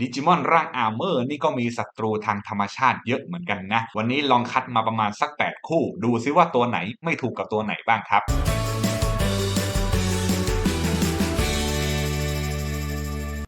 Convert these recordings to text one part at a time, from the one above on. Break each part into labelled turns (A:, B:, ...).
A: ดิจิมอนร่างอาร์เมอร์นี่ก็มีศัตรูทางธรรมชาติเยอะเหมือนกันนะ วันนี้ลองคัดมาประมาณสัก 8 คู่ ดูซิว่าตัวไหนไม่ถูกกับตัวไหนบ้างครับ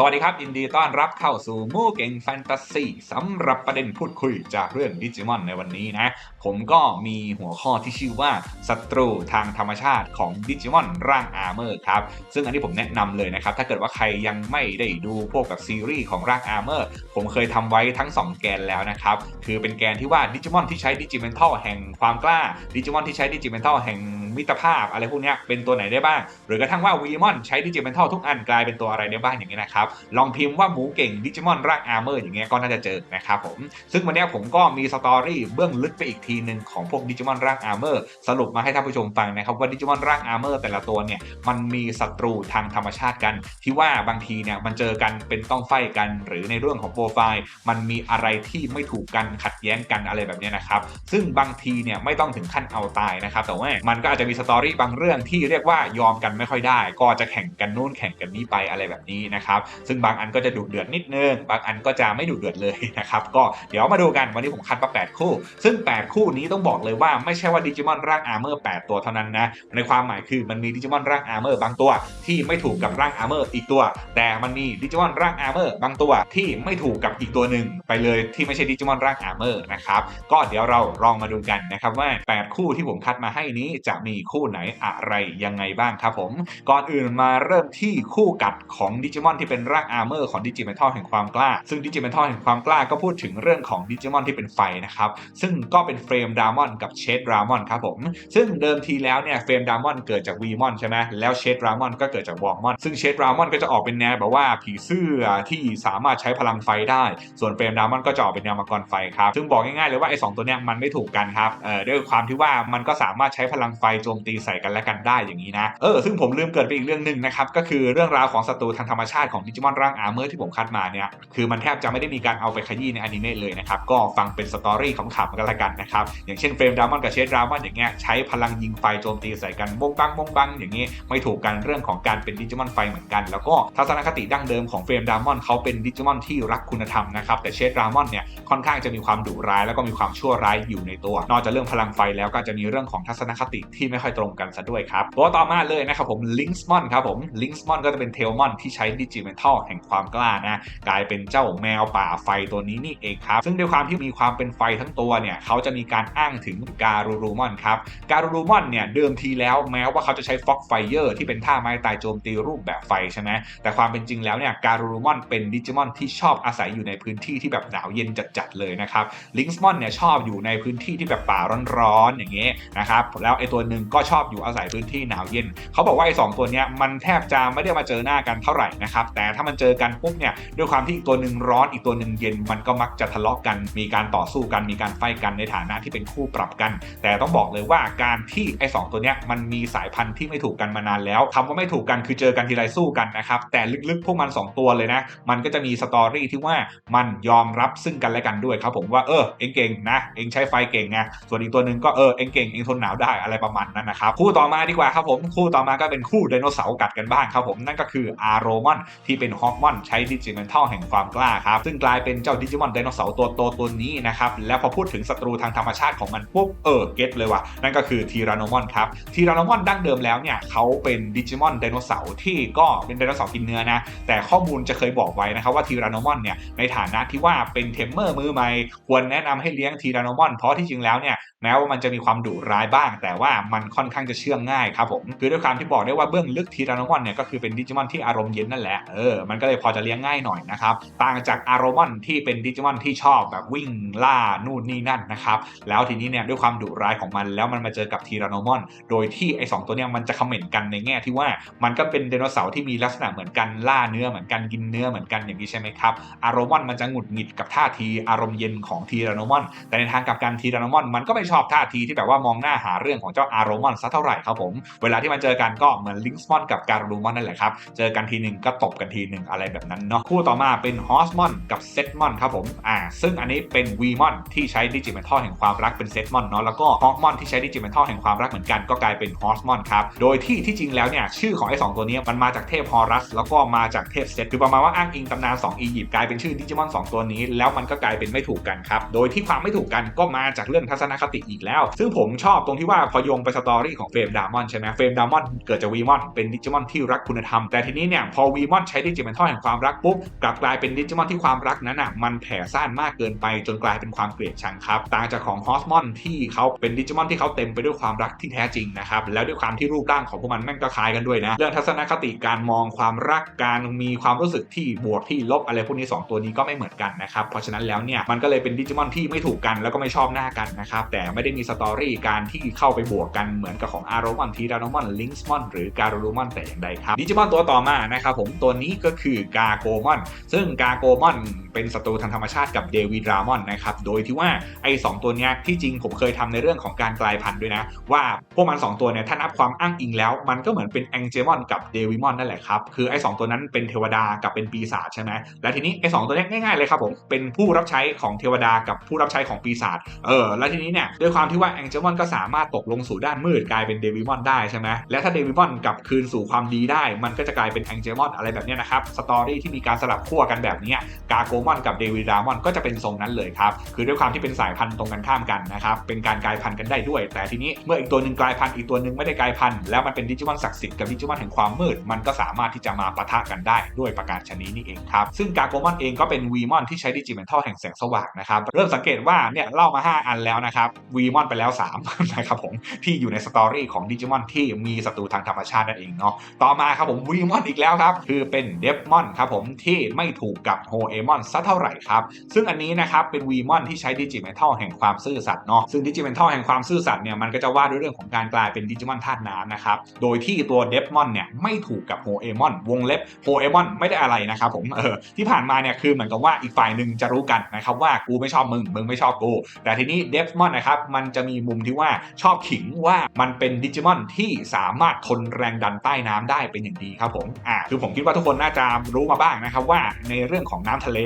A: สวัสดีครับ ยินดีต้อนรับเข้าสู่มู่เก่งแฟนตาซีสำหรับประเด็นพูดคุยจากเรื่องดิจิมอนในวันนี้นะ ผมก็มีหัวข้อที่ชื่อว่าศัตรูทางธรรมชาติของดิจิมอนร่างอาร์เมอร์ครับ ซึ่งอันนี้ผมแนะนำเลยนะครับ ถ้าเกิดว่าใครยังไม่ได้ดูพวกกับซีรีส์ของร่างอาร์เมอร์ผมเคยทำไว้ทั้ง 2 แกนแล้วนะครับ คือเป็นแกนที่ว่าดิจิมอนที่ใช้ดิจิเมนทัลแห่งความกล้าดิจิมอนที่ใช้ดิจิเมนทัลแห่ง มิตรภาพอะไรพวกนี้เป็นตัวไหนได้บ้าง หรือกระทั่งว่าวีมอนใช้ดิจิเมนทัลทุกอันกลายเป็นตัวอะไรได้บ้างอย่างนี้นะครับ ลองพิมพ์ว่าหมูเก่งดิจิมอนร่างอาร์เมอร์อย่างเงี้ยก็น่าจะเจอนะครับผมซึ่งวันนี้ผมก็มีสตอรี่เบื้องลึกไปอีกทีหนึ่งของพวกดิจิมอนร่างอาร์เมอร์สรุปมาให้ท่านผู้ชมฟังนะครับว่าดิจิมอนร่างอาร์เมอร์แต่ละตัวเนี่ยมันมีศัตรูทางธรรมชาติกัน ที่ว่าบางทีเนี่ยมันเจอกันเป็นต้องไฟกัน หรือในเรื่องของโปรไฟล์ มันมีอะไรที่ไม่ถูกกันขัดแย้งกันอะไรแบบนี้นะครับซึ่งบางทีเนี่ยไม่ต้องถึงขั้นเอาตายนะครับแต่ว่ามันก็อาจจะมีสตอรี่บางเรื่องที่เรียกว่ายอมกันไม่ค่อยได้ ก็จะแข่งกันนู่นแข่งกันนี้ไปอะไรแบบนี้นะครับซึ่งบางอันก็จะดุเดือดนิดนึง บางอันก็จะไม่ดุเดือดเลยนะครับก็เดี๋ยวมาดูกันวันนี้ผมคัดมา 8 คู่ ซึ่ง 8 คู่นี้ต้องบอกเลยว่าไม่ใช่ว่าดิจิมอนร่างอาร์เมอร์8ตัวเท่านั้นนะในความหมายคือมันมีดิจิมอนร่างอาร์เมอร์บางตัวที่ไม่ถูกกับร่างอาร์เมอร์อีกตัว แต่มันมีดิจิมอนร่างอาร์เมอร์บางตัวที่ไม่ถูกกับอีกตัวหนึ่งไปเลยที่ไม่ใช่ดิจิมอนร่างอาร์เมอร์นะครับก็เดี๋ยวเราลองมาดูกันนะครับว่า 8 คู่ที่ผมคัดมาให้นี้จะมีีคู่ไหนอะไรยังไงบ้างครับผม ก่อนอื่นมาเริ่มที่คู่กัดของดิจิมอนที่เป็นร่างอาร์เมอร์ของดิจิเมทัลแห่งความกล้า ซึ่งดิจิเมทัลแห่งความกล้าก็พูดถึงเรื่องของดิจิมอนที่เป็นไฟนะครับ ซึ่งก็เป็นเฟรมดามอนกับเชดดามอนครับผม ซึ่งเดิมทีแล้วเนี่ยเฟรมดามอนเกิดจากวีมอนใช่ไหมแล้วเชดดามอนก็เกิดจากวอร์มอน ซึ่งเชดดามอนก็จะออกเป็นแนวแบบว่าผีเสื้อที่สามารถใช้พลังไฟได้ ส่วนเฟรมดามอนก็จะออกเป็นแนวมังกรไฟครับ ซึ่งบอกง่ายๆเลยว่าไอ้สองตัวเนี้ยมันไม่ถูกกันครับเอ่อด้วยความที่ว่ามันก็สามารถใช้พลังไฟโจมตีใส่กันและกันได้อย่างนี้นะเออซึ่งผมลืมเกิดไปอีกเรื่องหนึ่งนะครับก็คือเรื่องราวของศัตรูทางธรรมชาติของดิจิมอนร่างอาร์เมอร์ที่ผมคัดมาเนี่ยคือมันแทบจะไม่ได้มีการเอาไปขยี้ในอนิเมะเลยนะครับก็ฟังเป็นสตอรี่ขำๆกันละกันนะครับอย่างเช่นเฟรมดามอนกับเชดดามอนอย่างเงี้ยใช้พลังยิงไฟโจมตีใส่กันบงบังบงบังอย่างงี้ไม่ถูกกันเรื่องของการเป็นดิจิมอนไฟเหมือนกัน แล้วก็ทัศนคติดั้งเดิมของเฟรมดามอนเขาเป็นดิจิมอนที่รักคุณธรรมนะครับแต่เชดดามอนเนี่ยค่อนข้างจะมีความดุร้ายแล้วก็มีความชั่วร้ายอยู่ในตัว นอกจากเรื่องพลังไฟแล้วก็จะมีเรื่องของทัศนคติที่ไม่ค่อยตรงกันซะด้วยครับตัวต่อมาเลยนะครับผมลิงส์มอนครับผมลิงส์มอนก็จะเป็นเทลมอนที่ใช้ดิจิเมทัลแห่งความกล้านะกลายเป็นเจ้าแมวป่าไฟตัวนี้นี่เองครับ ซึ่งด้วยความที่มีความเป็นไฟทั้งตัวเนี่ยเขาจะมีการอ้างถึงการูรูมอนครับการูรูมอนเนี่ยเดิมทีแล้วแม้ว่าเขาจะใช้ฟ็อกไฟเยอร์ที่เป็นท่าไม้ตายโจมตีรูปแบบไฟใช่ไหมแต่ความเป็นจริงแล้วเนี่ยการูรูมอนเป็นดิจิมอนที่ชอบอาศัยอยู่ในพื้นที่ที่แบบหนาวเย็นจัดๆเลยนะครับลิงส์มอนเนี่ยชอบอยู่ในพื้นที่ที่แบบป่าร้อนๆอย่างเงี้ยนะครับแล้วไอตัวหนึ่งก็ชอบอยู่อาศัยพื้นที่หนาวเย็น เขาบอกว่าไอ้สองตัวเนี้ยมันแทบจะไม่ได้มาเจอหน้ากันเท่าไหร่นะครับ แต่ถ้ามันเจอกันปุ๊บเนี่ยด้วยความที่อีกตัวหนึ่งร้อนอีกตัวหนึ่งเย็น มันก็มักจะทะเลาะกัน มีการต่อสู้กัน มีการไฟกันในฐานะที่เป็นคู่ปรับกัน แต่ต้องบอกเลยว่าการที่ไอ้สองตัวเนี้ยมันมีสายพันธุ์ที่ไม่ถูกกันมานานแล้วคำว่าไม่ถูกกันคือเจอกันทีไรสู้กันนะครับแต่ลึกๆ พวกมัน 2 ตัวเลยนะมันก็จะมีสตอรี่ที่ว่ามันยอมรับซึ่งกันและกันด้วยครับผมว่าเออเองเก่งนะเองใช้ไฟเก่งไงส่วนอีกตัวหนึ่งก็เออเองเก่งเองทนหนาวได้อะไรประมาณนั้นนะครับคู่ต่อมาดีกว่าครับผมคู่ต่อมาก็เป็นคู่ไดโนเสาร์กัดกันบ้างครับผมนั่นก็คืออารมอนที่เป็นฮอกมอนใช้ดิจิเมนทัลแห่งความกล้าครับซึ่งกลายเป็นเจ้าดิจิมอนไดโนเสาร์ตัวโตตัวนี้นะครับแล้วพอพูดถึงศัตรูทางธรรมชาติของมันปุ๊บเออเก็ตเลยว่ะนั่นก็คือทีรานอมอนครับทีรานอมอนดั้งเดิมแล้วเนี่ยเขาเป็นดิจิมอนไดโนเสาร์ที่ก็เป็นไดโนเสาร์กินเนื้อนะแต่ข้อมูลจะเคยบอกไว้นะครับว่าทีรานอมอนเนี่ยในฐานะที่ว่าเป็นเทมเมอร์มือใหม่ควรแนะนำให้เลี้ยงทีรานอมอนเพราะที่จริงแล้วเนี่ยแม้ว่ามันจะมีความดุร้ายบ้าง แต่ว่ามันค่อนข้างจะเชื่องง่ายครับผมคือด้วยความที่บอกได้ว่าเบื้องลึกทีรานอมอนเนี่ยก็คือเป็นดิจิมอนที่อารมณ์เย็นนั่นแหละเออมันก็เลยพอจะเลี้ยงง่ายหน่อยนะครับต่างจากอารมอนที่เป็นดิจิมอนที่ชอบแบบวิ่งล่านู่นนี่นั่นนะครับแล้วทีนี้เนี่ยด้วยความดุร้ายของมันแล้วมันมาเจอกับทีรานอมอน โดยที่ไอ้สตัวเนี้ยมันจะคอมเมนต์กันในแง่ที่ว่ามันก็เป็นไดโนเสาร์ที่มีลักษณะเหมือนกันล่าเนื้อเหมือนกันกินเนื้อเหมือนกันอย่างนี้ใช่ไหมครับอารมอนมันจะหงุดหงิดกับท่าทีอารมณ์เย็นของทีรานอมอน แต่ในทางกลับกันทีรานอมอน มันก็ไม่ชอบท่าทีที่แบบว่ามองหน้าหาเรื่องของเจ้าอาโรมอนสักเท่าไหร่ครับผม เวลาที่มันเจอกันก็เหมือนลิงส์มอนกับการโรมอนนั่นแหละครับ เจอกันทีหนึ่งก็ตบกันทีหนึ่งอะไรแบบนั้นเนาะ คู่ต่อมาเป็นฮอสมอนกับเซตมอนครับผม อ่า ซึ่งอันนี้เป็นวีมอนที่ใช้ดิจิเมทัลแห่งความรักเป็นเซตมอนเนาะ แล้วก็ฮอกมอนที่ใช้ดิจิเมทัลแห่งความรักเหมือนกันก็กลายเป็นฮอสมอนครับ โดยที่ที่จริงแล้วเนี่ยชื่อของไอ้สองตัวนี้มันมาจากเทพฮอรัสแล้วก็มาจากเทพเซตคือประมาณว่าอ้างอิงตำนาน2อียิปต์กลายเป็นชื่อดิจิมอน2ตัวนี้ แล้วมันก็กลายเป็นไม่ถูกกันครับ โดยที่ความไม่ถูกกันก็มาจากเรื่องทัศนคติอีกแล้ว ซึ่งผมชอบตรงที่ว่าพอโยงไปสตอรี่ของเฟรมดามอนใช่ไหมเฟรมดามอนเกิดจากวีมอนเป็นดิจิมอนที่รักคุณธรรม แต่ทีนี้เนี่ยพอวีมอนใช้ดิจิเมทัลแห่งความรักปุ๊บกลับกลายเป็นดิจิมอนที่ความรักนั้นอะมันแผ่ซ่านมากเกินไปจนกลายเป็นความเกลียดชังครับต่างจากของฮอสมอนที่เขาเป็นดิจิมอนที่เขาเต็มไปด้วยความรักที่แท้จริงนะครับแล้วด้วยความที่รูปร่างของพวกมันแม่งก็คล้ายกันด้วยนะเรื่องทัศนคติการมองความรักการมีความรู้สึกที่บวกที่ลบอะไรพวกนี้ 2 ตัวนี้ก็ไม่เหมือนกันนะครับเพราะฉะนั้นแล้วเนี่ยมันก็เลยเป็นดิจิมอนที่ไม่ถูกกันแล้วก็ไม่ชอบหน้ากันนะครับแต่ไม่ได้มีสตอรี่การที่เข้าไปบวกกันเหมือนกับของอารมอนทีดานมอนลิงส์มอนหรือการูมอนแต่อย่างใดครับดิจิมอนตัวต่อมานะครับผมตัวนี้ก็คือกาโกมอน ซึ่งกาโกมอนเป็นศัตรูทางธรรมชาติกับเดวิดรามอนนะครับโดยที่ว่าไอ้สตัวเนี้ยที่จริงผมเคยทำในเรื่องของการกลายพันธุ์ด้วยนะ ว่าพวกมัน 2 ตัวเนี่ยถ้านับความอ้างอิงแล้ว มันก็เหมือนเป็นแองเจมอนกับเดวิมอนนั่นแหละครับ คือไอ้สตัวนั้นเป็นเทวดากับเป็นปีศาจใช่ไหมแล้วทีนี้ไอ้สตัวนี้ง่ายๆเลยครับผมเป็นผู้รับใช้ของเทวดากับผู้รับใช้ของปีศาจเออแล้วทีนี้เนี่ยด้วยความที่ว่าแองเจมอนก็สามารถตกลงสู่ด้านมืดกลายเป็นเดวิมอนได้ใช่ไหมและถ้าเดวิมอนกลับคืนสู่ความดีได้ มันก็จะกลายเป็นแองเจมอนอะไรแบบนี้นะครับสตอรี่ที่มีการสลับขั้วกันแบบนี้กาโกมอนกับเดวิดามอนก็จะเป็นทรงนั้นเลยครับคือด้วยความที่เป็นสายพันธุ์ตรงกันข้ามกันนะครับเป็นการกลายพันธุ์กันได้ด้วย แต่ทีนี้เมื่ออีกตัวหนึ่งกลายพันธุ์อีกตัวหนึ่งไม่ได้กลายพันธุ์แล้วมันเป็นดิจิมอนศักดิ์สิทธิ์กับดิจิมอนแห่งความมืด มันก็สามารถที่จะมาปะทะกันได้ด้วยประการชนินี้เองครับซึ่งกาโกมอนเองก็เป็นวีมอนที่ใช้ดิจิเมนทัลแห่งแสงสว่างนะครับเริ่มสังเกตว่าเนี่ยเล่ามา 5 อันแล้วนะครับวีมอนไปแล้ว3นะครับผมที่อยู่ในสตอรี่ของดิจิมอนที่มีศัตรูทางธรรมชาตินั่นเองเนาะต่อมาครับผมวีมอนอีกแล้วครับ คือเป็นเดฟมอนครับผมที่ไม่ถูกกับโฮเอมอนซะเท่าไหร่ครับ ซึ่งอันนี้นะครับเป็นวีมอนที่ใช้ดิจิเมทัลแห่งความซื่อสัตย์เนาะซึ่งดิจิเมทัลแห่งความซื่อสัตย์เนี่ยมันก็จะว่าด้วยเรื่องของการกลายเป็นดิจิมอนธาตุน้ำนะครับโดยที่ตัวเดฟมอนเนี่ยไม่ถูกกับโฮเอมอนวงเล็บโฮเอมอนไม่ได้อะไรนะครับผมเออที่ผ่านมาเนี่ยคือเหมือนกับว่าอีกฝ่ายหนึ่งจะรู้กันนะครับว่ากูไม่ชอบมึงมึงไม่ชอบกู แต่ทีนี้เดฟมอนนะครับมันจะมีมุมที่ว่าชอบขิงวว่ามันเป็นดิจิมอนที่สามารถทนแรงดันใต้น้ำได้เป็นอย่างดีครับผมอ่าคือผมคิดว่าทุกคนน่าจะรู้มาบ้างนะครับว่าในเรื่องของน้ำทะเล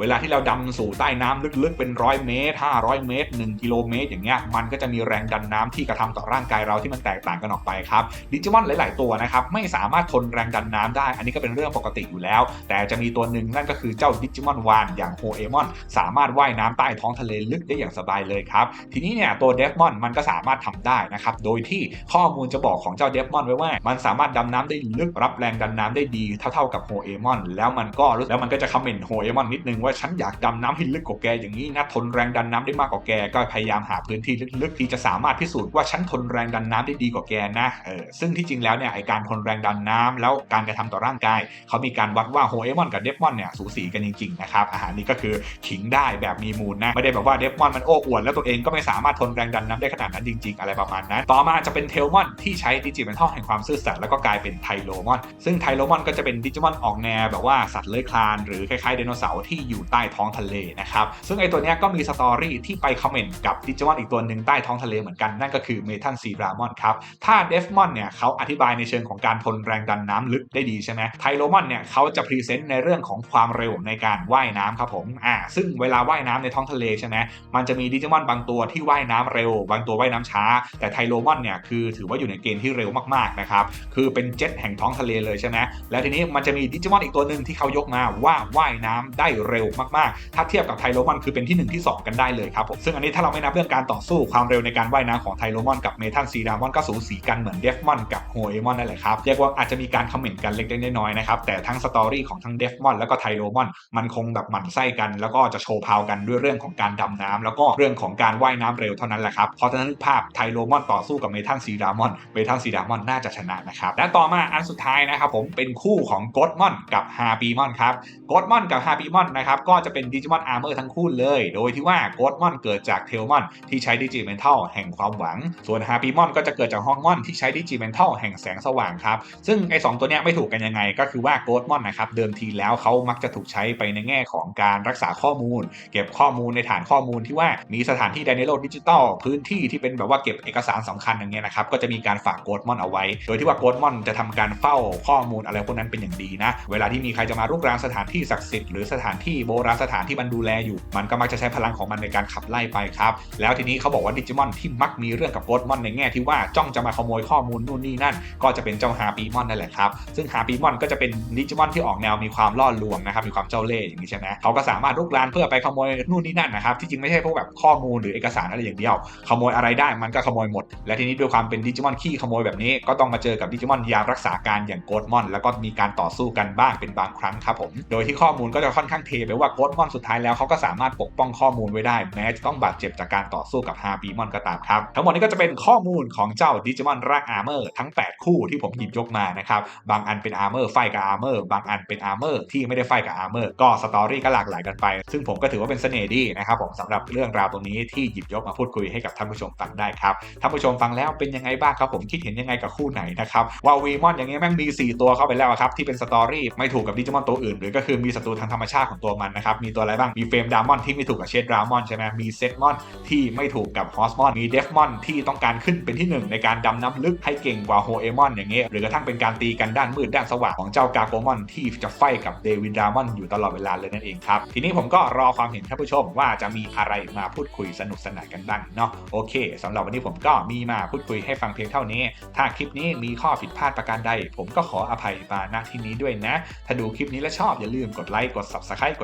A: เวลาที่เราดำสู่ใต้น้ำลึกๆเป็นร้อยเมตร500เมตร1กิโลเมตรอย่างเงี้ยมันก็จะมีแรงดันน้ำที่กระทำต่อร่างกายเราที่มันแตกต่างกันออกไปครับดิจิมอนหลาย ๆ ตัวนะครับไม่สามารถทนแรงดันน้ำได้ อันนี้ก็เป็นเรื่องปกติอยู่แล้ว แต่จะมีตัวหนึ่งนั่นก็คือเจ้าดิจิมอนวานอย่างโฮเอมอนสามารถว่ายน้ำใต้ท้องทะเลลึกได้อย่างสบายเลยครับทีนี้เนี่ยตัวเดฟมอนมันก็สามารถทำได้นะครับโดยที่ข้อมูลจะบอกของเจ้าเดฟมอนไว้ว่า มันสามารถดำน้ำได้ลึกรับแรงดันน้ำได้ดีเท่า ๆกับโฮเอมอนแล้วมันก็แล้วมันก็จะคอมเมนต์โฮเอมอนนิดนึงว่าฉันอยากดำน้ำให้ลึกกว่าแกอย่างนี้นะทนแรงดันน้ำได้มากกว่าแกก็พยายามหาพื้นที่ลึกๆที่จะสามารถพิสูจน์ว่าฉันทนแรงดันน้ำได้ดีกว่าแกนะเออซึ่งที่จริงแล้วเนี่ยไอการทนแรงดันน้ำแล้วการกระทำต่อร่างกาย เขามีการวัดว่าโฮเอมอนกับเดฟมอนเนี่ยสูสีกันจริงๆนะครับอาหารนี้ก็คือขิงได้แบบมีมูลนะไม่ได้แบบว่าเดฟมอนมันโอ้อวดแล้วตัวเองก็ไม่สามารถทนแรงดันน้ำได้ขนาดนั้นจริง ๆ อะไรประมาณนั้นต่อมาจะเป็นเทลมอนที่ใช้ดิจิเมนทัลแห่งความซื่อสัตย์แล้วก็กลายเป็นไทโลมอน ซึ่งไทโลมอนก็จะเป็นดิจิมอนออกแนวแบบว่าสัตว์เลื้อยคลานหรือคล้ายๆไดโนเสาร์ที่อยูใต้ท้องทะเลนะครับ ซึ่งไอตัวนี้ก็มีสตอรี่ที่ไปคอมเมนต์กับดิจิมอนอีกตัวหนึ่งใต้ท้องทะเลเหมือนกัน นั่นก็คือเมทัลซีรามอนครับ ถ้าเดฟมอนเนี่ยเขาอธิบายในเชิงของการทนแรงดันน้ำลึกได้ดีใช่ไหมไทโลมอนเนี่ยเขาจะพรีเซนต์ในเรื่องของความเร็วในการว่ายน้ำครับผมอ่าซึ่งเวลาว่ายน้ำในท้องทะเลใช่ไหมมันจะมีดิจิมอนบางตัวที่ว่ายน้ำเร็ว บางตัวว่ายน้ำช้า แต่ไทโลมอนเนี่ยคือถือว่าอยู่ในเกณฑ์ที่เร็วมากๆนะครับคือเป็นเจ็ตแห่งท้องทะเลเลยใช่ไหมแล้วทีนี้มันจะมีดิจิมอนอีกตัวหนึ่งที่เขายกมาว่าว่ายน้ำได้เร็วมากๆ ถ้าเทียบกับไทโลมอนคือเป็นที่ 1 ที่ 2 กันได้เลยครับผมซึ่งอันนี้ถ้าเราไม่นับเรื่องการต่อสู้ความเร็วในการว่ายน้ำของไทโลมอนกับเมทัลซีดามอนก็สูสีกันเหมือนเดฟมอนกับโฮเอมอนนั่นแหละครับเรียกว่าอาจจะมีการคอมเมนต์กันเล็กๆน้อยๆนะครับแต่ทั้งสตอรี่ของทั้งเดฟมอนแล้วก็ไทโลมอนมันคงแบบหมั่นไส้กัน แล้วก็จะโชว์พาวกันด้วยเรื่องของการดำน้ำแล้วก็เรื่องของการว่ายน้ำเร็วเท่านั้นแหละครับเพราะฉะนั้นภาพไทโลมอนต่อสู้กับเมทัลซีดามอนเมทัลซีดามอนน่าจะชนะนะครับและต่อมาอันสุดท้ายนะครับผมเป็นคู่ของโกดมอนกับฮาปีมอนครับโกดมอนกับฮาปีมอนนะครับนะครับก็จะเป็นดิจิมอนอาร์เมอร์ทั้งคู่เลย โดยที่ว่าโกดมอนเกิดจากเทลมอนที่ใช้ดิจิเมนทัลแห่งความหวัง ส่วนฮาร์ปีมอนก็จะเกิดจากฮองมอนที่ใช้ดิจิเมนทัลแห่งแสงสว่างครับซึ่งไอ้สองตัวเนี้ยไม่ถูกกันยังไง ก็คือว่าโกดมอนนะครับเดิมทีแล้วเขามักจะถูกใช้ไปในแง่ของการรักษาข้อมูล เก็บข้อมูลในฐานข้อมูลที่ว่ามีสถานที่ใดในโลกดิจิตอลพื้นที่ที่เป็นแบบว่าเก็บเอกสารสำคัญอย่างเงี้ยนะครับก็จะมีการฝากโกดมอนเอาไว้ โดยที่ว่าโกดมอนจะทำการเฝ้าข้อมูลอะไรพวกนั้นเป็นอย่างดีนะ เวลาที่มีใครจะมารุกรานสถานที่ศักดิ์สิทธิ์หรือสถานที่โบราณสถานที่มันดูแลอยู่ มันก็มักจะใช้พลังของมันในการขับไล่ไปครับ แล้วทีนี้เขาบอกว่าดิจิมอนที่มักมีเรื่องกับโกดมอนในแง่ที่ว่าจ้องจะมาขโมยข้อมูลนู่นนี่นั่น ก็จะเป็นเจ้าฮาปีมอนนั่นแหละครับ ซึ่งฮาปีมอนก็จะเป็นดิจิมอนที่ออกแนวมีความล่อลวงนะครับ มีความเจ้าเล่ห์อย่างนี้ใช่ไหมเขาก็สามารถรุกรานเพื่อไปขโมยนู่นนี่นั่นนะครับ ที่จริงไม่ใช่พวกแบบข้อมูลหรือเอกสารอะไรอย่างเดียว ขโมยอะไรได้มันก็ขโมยหมด และทีนี้ด้วยความเป็นดิจิมอนขี้ขโมยแบบนี้ ก็ต้องมาเจอกับดิจิมอนยามรักษาการอย่างโกดมอน แล้วก็มีการต่อสู้กันบ้างเป็นบางครั้งครับผม โดยที่ข้อมูลก็จะค่อนข้างเทไปว่าโกดมอนสุดท้ายแล้วเขาก็สามารถปกป้องข้อมูลไว้ได้ แม้จะต้องบาดเจ็บจากการต่อสู้กับฮาปีมอนก็ตามครับ ทั้งหมดนี้ก็จะเป็นข้อมูลของเจ้าดิจิมอนร่างอาร์เมอร์ทั้ง 8 คู่ที่ผมหยิบยกมานะครับ บางอันเป็นอาร์เมอร์ไฟกับอาร์เมอร์บางอันเป็นอาร์เมอร์ที่ไม่ได้ไฟกับอาร์เมอร์ก็สตอรี่ก็หลากหลายกันไป ซึ่งผมก็ถือว่าเป็นเสน่ห์ดีนะครับผมสำหรับเรื่องราวตรงนี้ที่หยิบยกมาพูดคุยให้กับท่านผู้ชมฟังได้ครับท่านผู้ชมฟังแล้วเป็นยังไงบ้างครับผมคิดเห็นยังไงกับคู่ไหนนะครับวาวีมอนอย่างเงี้ยแม่งมี4 ตัวเข้าไปแล้วครับที่เป็นสตอรี่ไม่ถูกกับดิจิมอนตัวอื่นหรือก็คือมีศัตรูทางธรรมชาติของตัวมันนะครับ มีตัวอะไรบ้าง มีเฟรมดามอนที่ไม่ถูกกับเชดดามอนใช่ไหมมีเซตมอนที่ไม่ถูกกับฮอสมอน มีเดฟมอนที่ต้องการขึ้นเป็นที่หนึ่งในการดำน้ำลึกให้เก่งกว่าโฮเอมอนอย่างเงี้ย หรือกระทั่งเป็นการตีกันด้านมืดด้านสว่างของเจ้ากาโกมอนที่จะไฟกับเดวินดามอนอยู่ตลอดเวลาเลยนั่นเองครับ ทีนี้ผมก็รอความเห็นท่านผู้ชมว่าจะมีอะไรมาพูดคุยสนุกสนานกันบ้างเนาะ โอเคสำหรับวันนี้ผมก็มีมาพูดคุยให้ฟังเพียงเท่านี้ ถ้าคลิปนี้มีข้อผิดพลาดประการใด ผมก็ขออภัยมาณที่นี้ด้วยนะ ถ้าดูคลิปนี้แล้วชอบอย่าลืมกดไลค์ กด subscribe ก